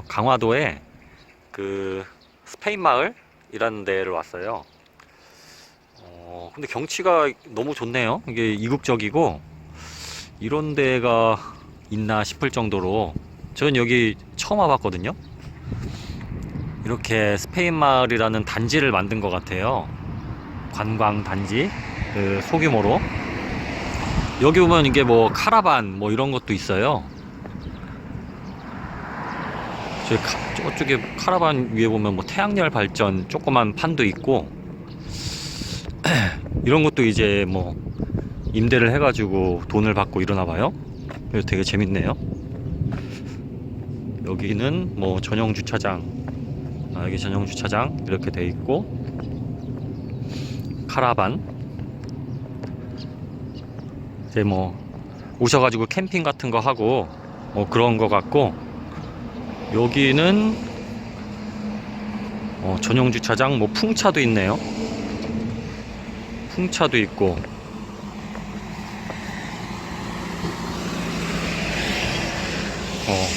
강화도에 그 스페인 마을이라는 데를 왔어요. 어, 근데 경치가 너무 좋네요. 이게 이국적이고 이런 데가 있나 싶을 정도로 저는 여기 처음 와봤거든요. 이렇게 스페인 마을이라는 단지를 만든 것 같아요. 관광 단지 그 소규모로 여기 보면 이게 뭐 카라반 뭐 이런 것도 있어요. 저 카- 저쪽에 카라반 위에 보면 뭐 태양열 발전 조그만 판도 있고 이런 것도 이제 뭐 임대를 해가지고 돈을 받고 이러나 봐요. 그래서 되게 재밌네요. 여기는 뭐 전용 주차장, 아, 여기 전용 주차장 이렇게 돼 있고 카라반 이제 뭐 오셔가지고 캠핑 같은 거 하고 뭐 그런 거 같고 여기는 어, 전용 주차장 뭐 풍차도 있네요. 풍차도 있고 어,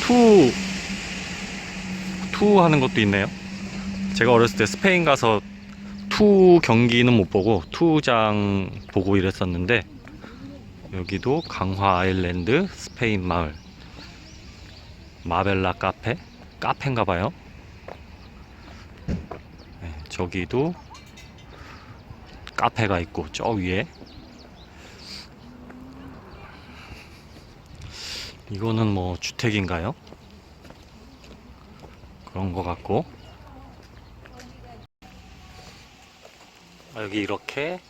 투, 투 하는 것도 있네요. 제가 어렸을 때 스페인 가서 투 경기는 못 보고 투장 보고 이랬었는데 여기도 강화 아일랜드 스페인 마을 마벨라 카페 카페인가 봐요. 네, 저기도 카페가 있고 저 위에 이거는 뭐 주택인가요? 그런 것 같고 아, 여기 이렇게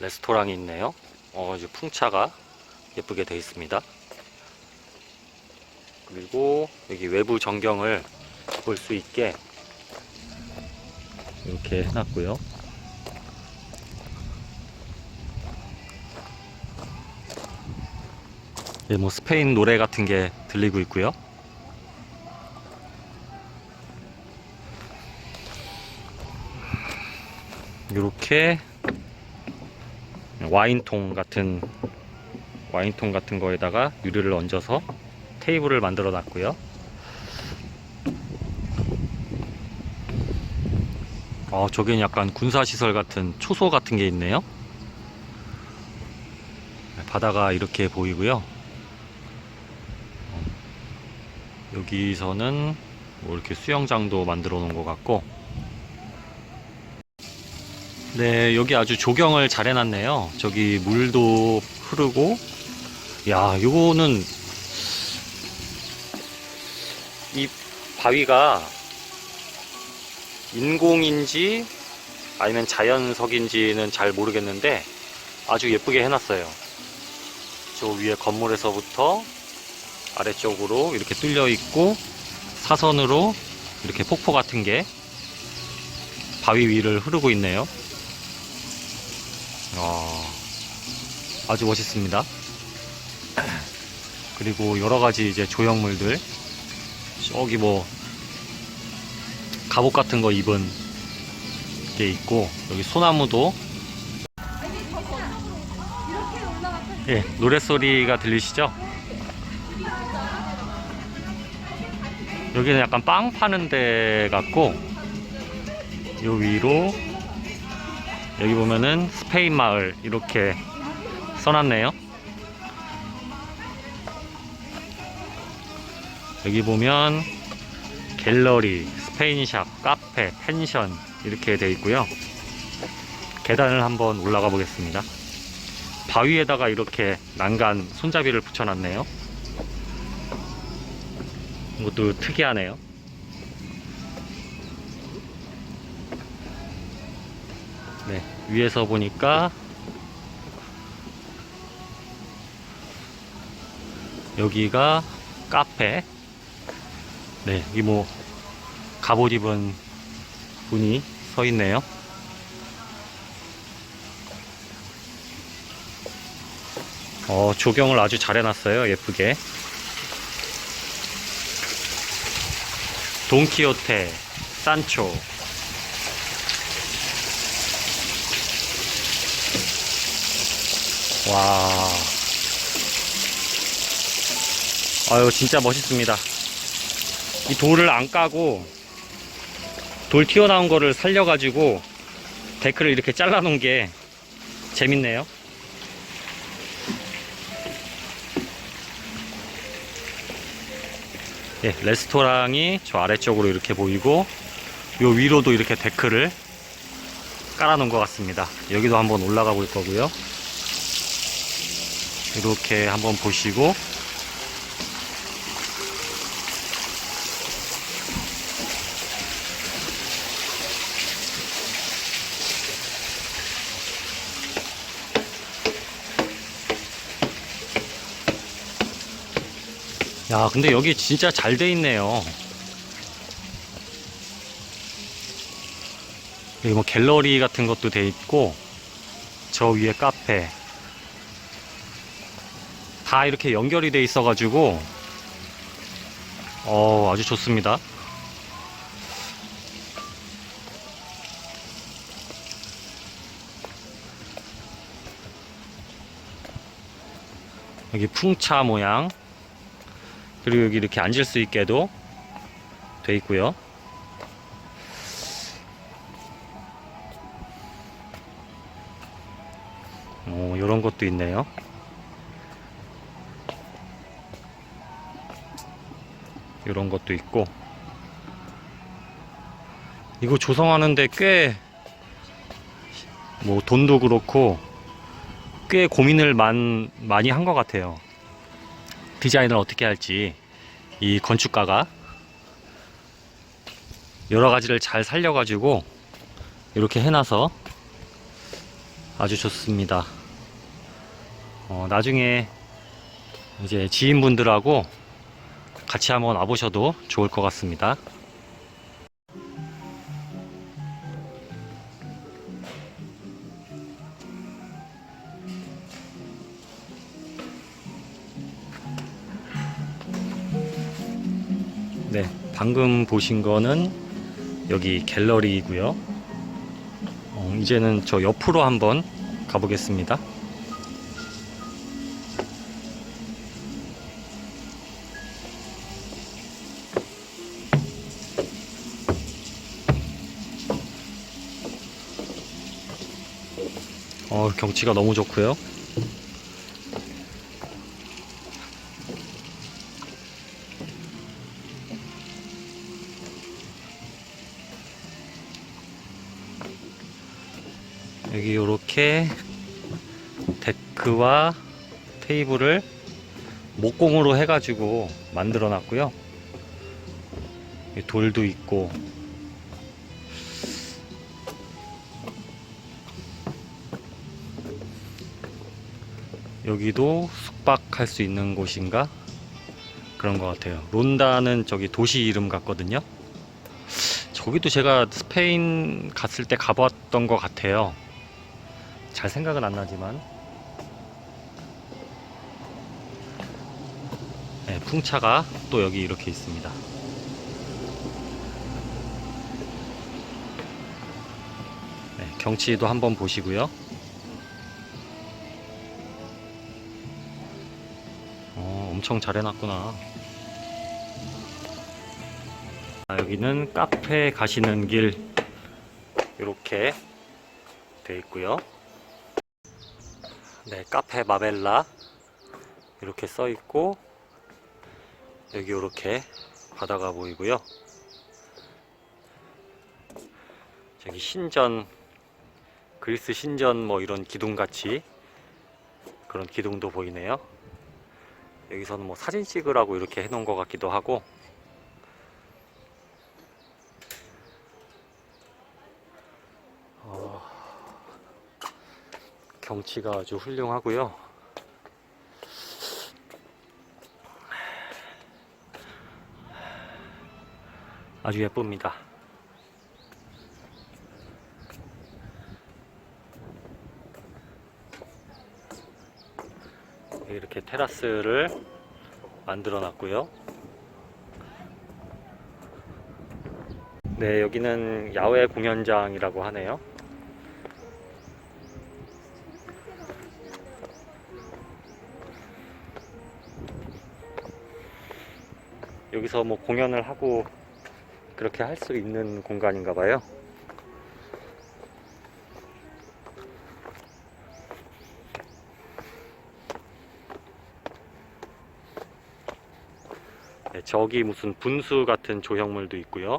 레스토랑이 있네요. 어, 이제 풍차가 예쁘게 되어 있습니다. 그리고 여기 외부 전경을 볼 수 있게 이렇게 해놨고요. 예, 뭐 스페인 노래 같은 게 들리고 있고요. 이렇게 와인통 같은 와인통 같은 거에다가 유리를 얹어서 테이블을 만들어 놨고요. 어, 저기는 약간 군사시설 같은 초소 같은 게 있네요. 네, 바다가 이렇게 보이고요. 어, 여기서는 뭐 이렇게 수영장도 만들어 놓은 것 같고, 네, 여기 아주 조경을 잘 해놨네요. 저기 물도 흐르고, 야, 요거는 이 바위가 인공인지 아니면 자연석인지는 잘 모르겠는데 아주 예쁘게 해놨어요. 저 위에 건물에서부터 아래쪽으로 이렇게 뚫려 있고 사선으로 이렇게 폭포 같은 게 바위 위를 흐르고 있네요. 어, 아주 멋있습니다. 그리고 여러 가지 이제 조형물들 저기 뭐 갑옷 같은 거 입은 게 있고 여기 소나무도 예 노래 소리가 들리시죠? 여기는 약간 빵 파는 데 같고 요 위로 여기 보면은 스페인 마을 이렇게 써놨네요. 여기 보면 갤러리, 스페인샵, 카페, 펜션 이렇게 되어 있고요. 계단을 한번 올라가 보겠습니다. 바위에다가 이렇게 난간 손잡이를 붙여놨네요. 이것도 특이하네요. 네, 위에서 보니까 여기가 카페. 네, 여기 뭐 갑옷 입은 분이 서 있네요. 어, 조경을 아주 잘 해놨어요. 예쁘게. 돈키호테, 산초. 와. 아유 진짜 멋있습니다. 이 돌을 안 까고 돌 튀어나온 거를 살려가지고 데크를 이렇게 잘라놓은 게 재밌네요. 예, 레스토랑이 저 아래쪽으로 이렇게 보이고 요 위로도 이렇게 데크를 깔아놓은 것 같습니다. 여기도 한번 올라가 볼 거고요. 이렇게 한번 보시고 야, 근데 여기 진짜 잘 돼 있네요. 여기 뭐 갤러리 같은 것도 돼 있고, 저 위에 카페. 다 이렇게 연결이 돼 있어 가지고, 어, 아주 좋습니다. 여기 풍차 모양. 그리고 여기 이렇게 앉을 수 있게도 돼 있고요. 오, 이런 것도 있네요. 이런 것도 있고. 이거 조성하는데 꽤, 뭐, 돈도 그렇고, 꽤 고민을 많, 많이 한 것 같아요. 디자인을 어떻게 할지 이 건축가가 여러 가지를 잘 살려가지고 이렇게 해놔서 아주 좋습니다. 어, 나중에 이제 지인분들하고 같이 한번 와보셔도 좋을 것 같습니다. 방금 보신 거는 여기 갤러리이고요. 어, 이제는 저 옆으로 한번 가보겠습니다. 어, 경치가 너무 좋고요. 여기 이렇게 데크와 테이블을 목공으로 해가지고 만들어 놨고요. 돌도 있고 여기도 숙박할 수 있는 곳인가 그런 것 같아요. 론다는 저기 도시 이름 같거든요. 저기도 제가 스페인 갔을 때 가봤던 것 같아요. 잘 생각은 안 나지만. 네, 풍차가 또 여기 이렇게 있습니다. 네, 경치도 한번 보시고요. 어, 엄청 잘 해놨구나. 아, 여기는 카페 가시는 길 이렇게 돼 있고요. 네, 카페 마벨라 이렇게 써 있고 여기 이렇게 바다가 보이고요. 저기 신전 그리스 신전 뭐 이런 기둥 같이 그런 기둥도 보이네요. 여기서는 뭐 사진 찍으라고 이렇게 해놓은 것 같기도 하고 경치가 아주 훌륭하고요. 아주 예쁩니다. 이렇게 테라스를 만들어 놨고요. 네, 여기는 야외 공연장이라고 하네요. 여기서 뭐 공연을 하고 그렇게 할 수 있는 공간인가 봐요. 네, 저기 무슨 분수 같은 조형물도 있고요.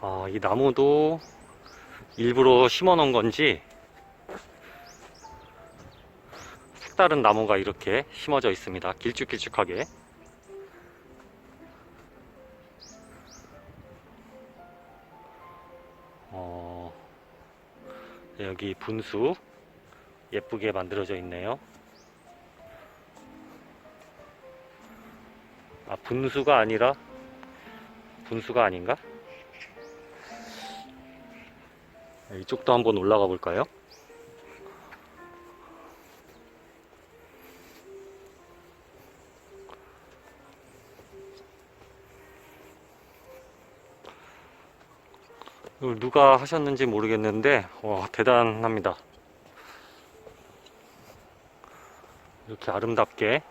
아, 이 나무도 일부러 심어 놓은 건지 색다른 나무가 이렇게 심어져 있습니다. 길쭉길쭉하게. 어, 여기 분수 예쁘게 만들어져 있네요. 아, 분수가 아니라 분수가 아닌가? 이쪽도 한번 올라가 볼까요? 이걸 누가 하셨는지 모르겠는데 와 대단합니다. 이렇게 아름답게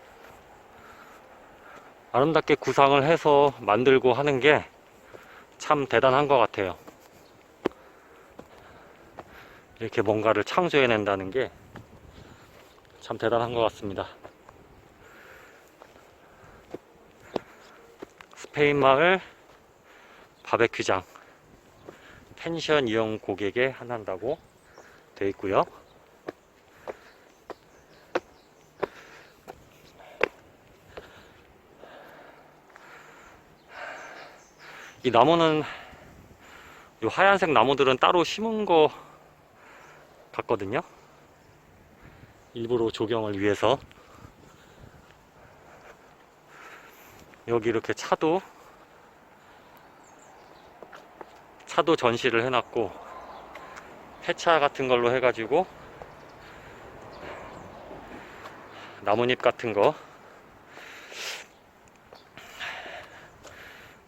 아름답게 구상을 해서 만들고 하는 게 참 대단한 것 같아요. 이렇게 뭔가를 창조해낸다는 게 참 대단한 것 같습니다. 스페인 마을 바베큐장 펜션 이용 고객에 한한다고 되어 있고요. 이 나무는 이 하얀색 나무들은 따로 심은 거 같거든요. 일부러 조경을 위해서 여기 이렇게 차도 차도 전시를 해놨고 폐차 같은 걸로 해가지고 나뭇잎 같은 거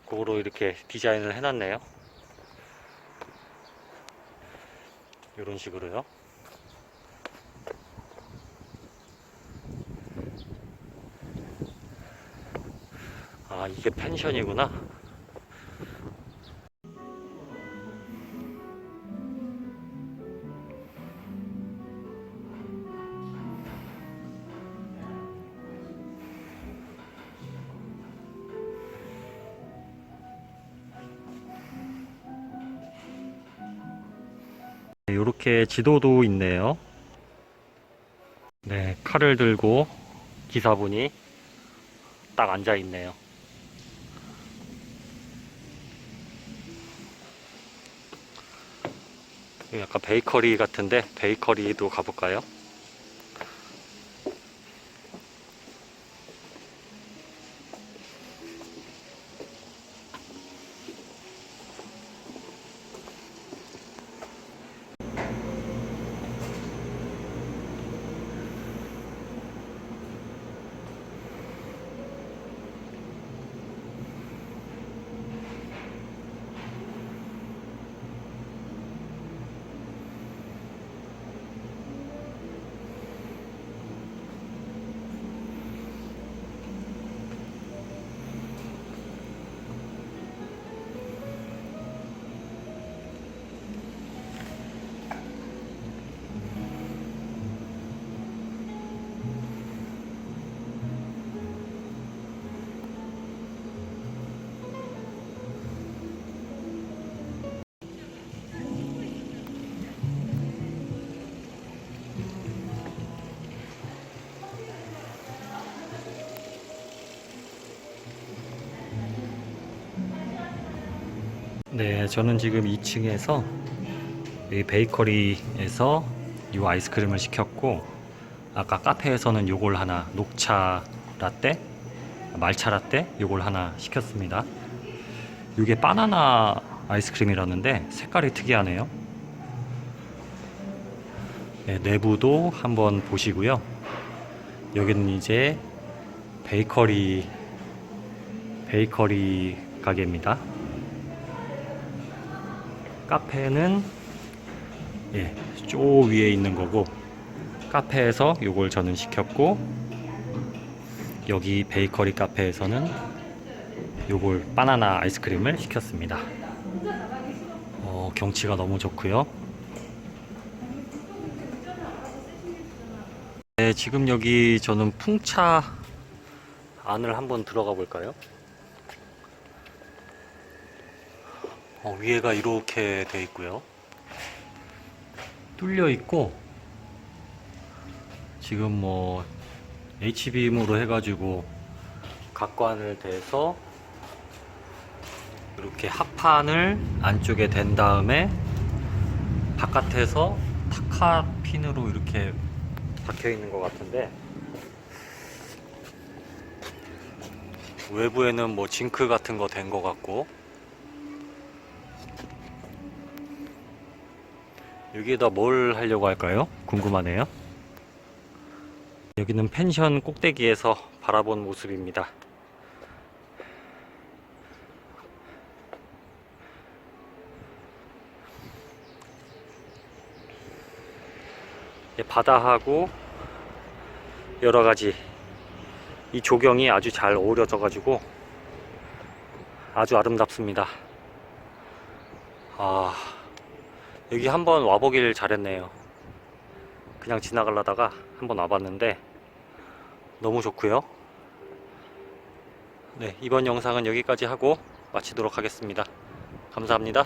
그거로 이렇게 디자인을 해놨네요. 이런 식으로요. 아, 이게 펜션이구나. 이렇게 지도도 있네요. 네, 칼을 들고 기사분이 딱 앉아 있네요. 약간 베이커리 같은데 베이커리도 가볼까요? 네, 저는 지금 2층에서 이 베이커리에서 이 아이스크림을 시켰고 아까 카페에서는 요걸 하나 녹차 라떼, 말차 라떼 요걸 하나 시켰습니다. 이게 바나나 아이스크림이라는데 색깔이 특이하네요. 네, 내부도 한번 보시고요. 여기는 이제 베이커리 베이커리 가게입니다. 카페는 예, 저 위에 있는 거고 카페에서 요걸 저는 시켰고 여기 베이커리 카페에서는 요걸 바나나 아이스크림을 시켰습니다. 어, 경치가 너무 좋고요. 네, 지금 여기 저는 풍차 안을 한번 들어가 볼까요? 어, 위에가 이렇게 돼 있고요. 뚫려 있고 지금 뭐 H빔으로 해가지고 각관을 대서 이렇게 합판을 안쪽에 댄 다음에 바깥에서 타카핀으로 이렇게 박혀 있는 것 같은데 외부에는 뭐 징크 같은 거 된 것 같고 여기에다 뭘 하려고 할까요? 궁금하네요. 여기는 펜션 꼭대기에서 바라본 모습입니다. 예, 바다하고 여러 가지 이 조경이 아주 잘 어우러져 가지고 아주 아름답습니다. 아, 여기 한번 와보길 잘했네요. 그냥 지나가려다가 한번 와봤는데 너무 좋고요. 네, 이번 영상은 여기까지 하고 마치도록 하겠습니다. 감사합니다.